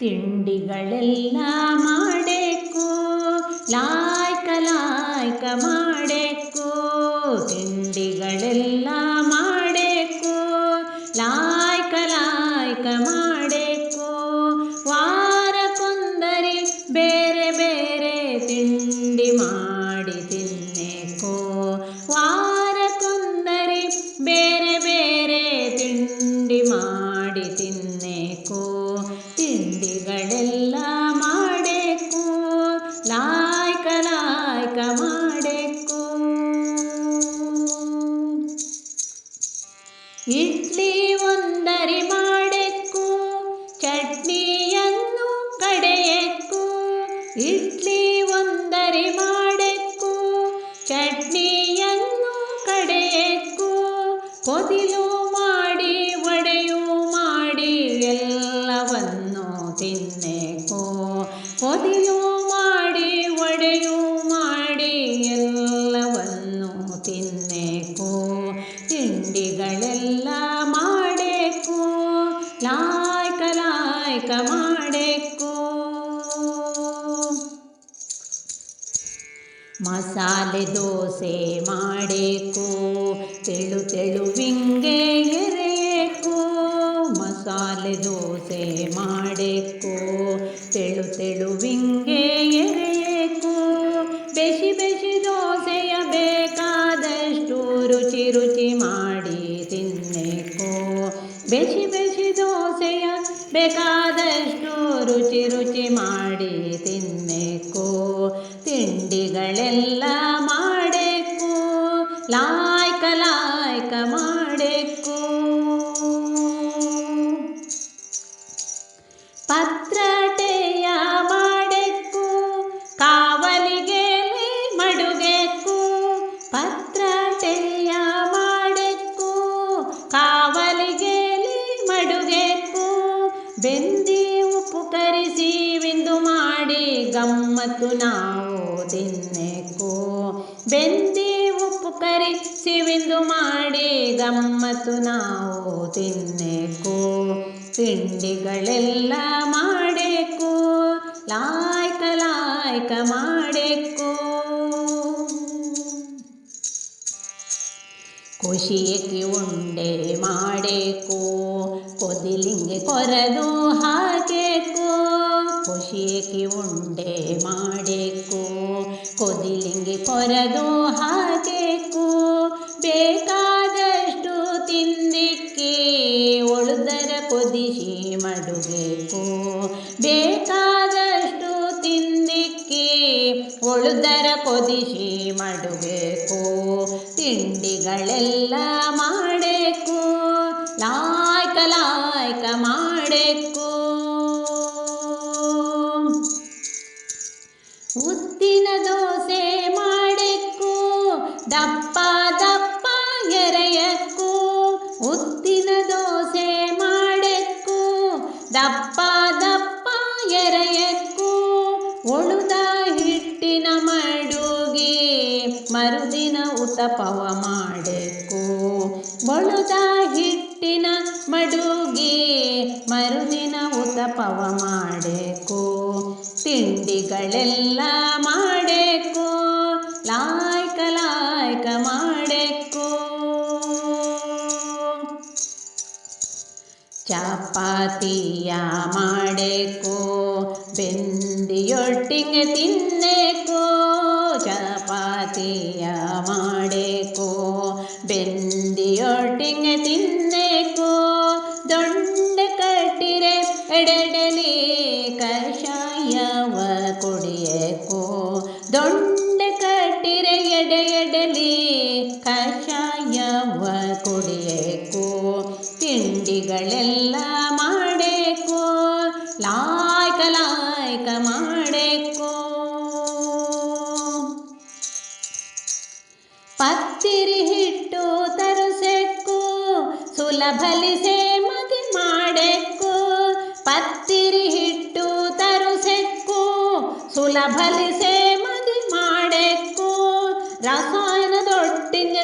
ತಿಂಡಿಗಳೆಲ್ಲ ಮಾಡೇಕು ಲಾಯ್ಕ ಲಾಯ್ಕ ಮಾಡೇಕು ತಿಂಡಿಗಳೆಲ್ಲ ಇಡ್ಲಿ ಒಂದರಿ ಮಾಡೆಕ್ಕು ಚಟ್ನಿಯನ್ನು ಕಡೆಯಕ್ಕು ಇಡ್ಲಿ ಒಂದರಿ ಮಾಡೆಕ್ಕು ಚಟ್ನಿಯನ್ನು ಕಡೆಯಕ್ಕು ಕೊದಿಲು ಮಾಡಿ ಒಡೆಯು ಮಾಡಿ, ಎಲ್ಲವನ್ನು ತಿನ್ನೇಕು. ಕೊದಿಲು ಮಾಡಿ ಒಡೆಯು ಮಾಡಿ, ಎಲ್ಲವನ್ನು ತಿನ್ನೇಕು. ತಿಂಡಿಗಳೆಲ್ಲ ಮಾಡೇಕು. ಲಾಯ್ಕ ಲಾಯ್ಕ ಮಾಡೇಕು. ಮಸಾಲೆ ದೋಸೆ ಮಾಡೇಕು. ತೆಳು ತೆಳುವಿಂಗೆ ಎರೆಯೇಕು. ಮಸಾಲೆ ದೋಸೆ ಮಾಡೇಕು. ತಿಂಡಿಗಳೆಲ್ಲ ಮಾಡೇಕು. ಲಾಯ್ಕ ಲಾಯ್ಕ ಮಾಡೇಕು. ಪತ್ರಟೆಯ ಮಾಡೇಕು. ಕಾವಲಿಗೆ ಮಡುಗೆಕು. ಪತ್ರಟೆಯ ಮಾಡೇಕು. ಕಾವಲಿಗೆ ಮಡುಗೆಕು. ಬೆಂದಿ ಉಪ್ಪು ಕರಿಸಿ ವಿಂದು ಮಾಡಿ ಗಮ್ಮತ್ತು ನಾವು. ತಿನ್ನೇಕು? ಬೆಂದಿ ಉಪ್ಪು ಕರಿ ಸಿವಿಂದು ಮಾಡಿ ಗಮ್ಮತ್ತು ನಾವು ತಿನ್ನೇಕು? ತಿಂಡಿಗಳೆಲ್ಲ ಮಾಡೇಕು? ಲಾಯ್ಕ ಲಾಯ್ಕ ಮಾಡೇಕು? ಖುಷಿಯಕ್ಕೆ ಉಂಡೆ ಮಾಡೇಕು? ಕೊದಿಲಿಂಗೆ ಕೊರೆದು ಹಾಕೇಕು? ಖುಷಿಯಕ್ಕೆ ಉಂಡೆ ಮಾಡೇಕು? ಕೊರೆದು ಹಾಕೇಕು? ಬೇಕಾದಷ್ಟು ತಿಂದಿಕ್ಕೆ ಉಳಿದರ ಕೊದಿಸಿ ಮಡುಗೇಕು ಬೇಕಾದಷ್ಟು ತಿಂದಿಕ್ಕೆ ಉಳಿದರ ಕೊದಿಸಿ ಮಡುಗೇಕು ತಿಂಡಿಗಳೆಲ್ಲ ಮಾಡೇಕು? ಲಾಯ್ಕ ಲಾಯ್ಕ ಮಾಡೇಕು? ದಪ್ಪ ದಪ್ಪ ಎರೆಯಕ್ಕೂ ಒಣದ ಹಿಟ್ಟಿನ ಮಡುಗೆ ಮರುದಿನ ಉತಪವ ಮಾಡೇಕು ಬಳುದ ಹಿಟ್ಟಿನ ಮಡುಗೆ ಮರುದಿನ ಉತಪವ ಮಾಡೇಕು ತಿಂಡಿಗಳೆಲ್ಲ ಮಾಡೇಕು ಲಾಯ್ಕ ಲಾಯ್ಕ ಮಾಡೇಕು ಚಪಾತಿಯ ಮಾಡೇಕು ಬೆಂದಿಯೊಟ್ಟಿಗೆ ತಿನ್ನೇಕು ಚಪಾತಿಯ ಮಾಡೇಕು ಬಲಿಸೆ ಮದಿ ಮಾಡೆಕ್ಕು ಪತ್ತಿರಿ ಹಿಟ್ಟು ತರುಸೆಕ್ಕು ಸುಲಭಲಿಸೆ ಮದಿ ಮಾಡೆಕ್ಕು ರಸಾಯನ ದೊಡ್ಡಿಂಗ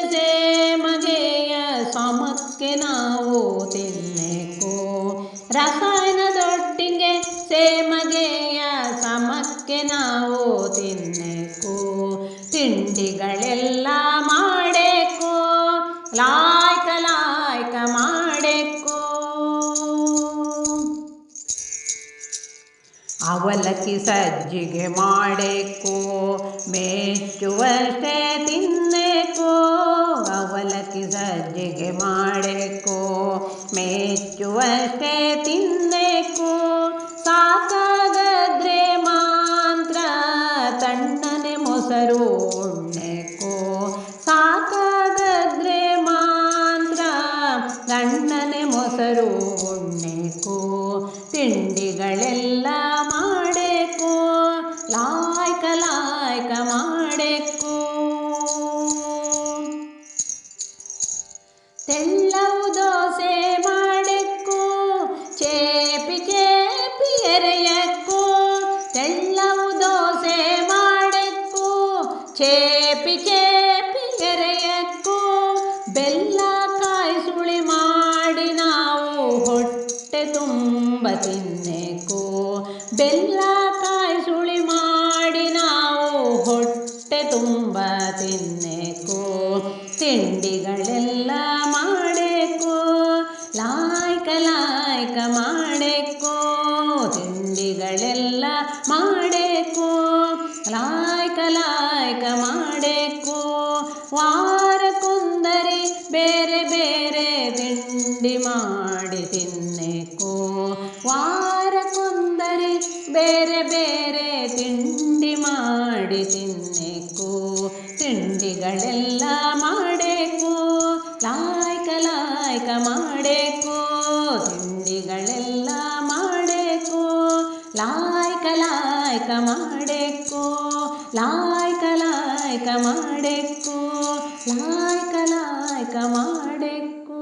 ಮಗೆಯ ಸಮಕ್ಕೆ ನಾವು ತಿನ್ನೆಕ್ಕು ರಸಾಯನ ದೊಡ್ಡಿಂಗೆ ಸೇಮಗೆಯ ಸಮಕ್ಕೆ ನಾವು ತಿನ್ನೆಕ್ಕು ತಿಂಡಿಗಳೆಲ್ಲ ಅವಲಕ್ಕಿ ಸಜ್ಜಿಗೆ ಮಾಡಬೇಕು ಮೇಚುವಷ್ಟೆ ತಿನ್ನಬೇಕು ಅವಲಕ್ಕಿ ಸಜ್ಜಿಗೆ ಮಾಡಬೇಕು ಮೇಚುವಷ್ಟೆ ತಿನ್ನಬೇಕು ಸಾಕಾಗದ್ರೆ ಮಾತ್ರ ತಣ್ಣನೆ ಮೊಸರು ಉಣ್ಣೆಕು, ಸಾಕಾಗದ್ರೆ ಮಾತ್ರ ತಣ್ಣನೆ ಮೊಸರು ಉಣ್ಣೆಕು, ತಿಂಡಿಗಳೆಲ್ಲ ತಿನ್ನೆಕು? ಬೆಲ್ಲ ಕಾಯಿ ಸುಳಿ ಮಾಡಿ ನಾವು ಹೊಟ್ಟೆ ತುಂಬ ತಿನ್ನೇಕೋ? ತಿಂಡಿಗಳೆಲ್ಲ ಮಾಡೇಕೋ? ಲಾಯ್ಕ ಲಾಯ್ಕ ಮಾಡೇಕೋ? ತಿಂಡಿಗಳೆಲ್ಲ ಮಾಡೇಕೋ? ಲಾಯ್ಕ ಲಾಯ್ಕ ವಾರ ಕುಂದರೆ ಬೇರೆ ಬೇರೆ ತಿಂಡಿ ಮಾಡಿ ತಿನ್ನೆಕು ತಿಂಡಿಗಳೆಲ್ಲ ಮಾಡಬೇಕು. ಲಾಯ್ಕ ಲಾಯ್ಕ ಮಾಡಬೇಕು. ತಿಂಡಿಗಳೆಲ್ಲ ಮಾಡಬೇಕು. ಲಾಯ್ಕ ಲಾಯ್ಕ ಮಾಡಬೇಕು. ಲಾಯ್ಕ ಲಾಯ್ಕ ಮಾಡಬೇಕು. ಲಾಯ್ಕ ಲಾಯ್ಕ ಮಾಡಬೇಕು.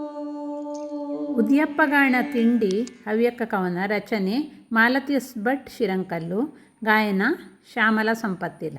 ಉದ್ಯಪ್ಪಗಾಣ ತಿಂಡಿ, ಹವ್ಯಕ ಕವನ ರಚನೆ, ಮಾಲತಿ ಭಟ್ ಶಿರಂಕಲ್ಲು, ಗಾಯನ, ಶ್ಯಾಮಲ ಸಂಪತ್ತಿಲ.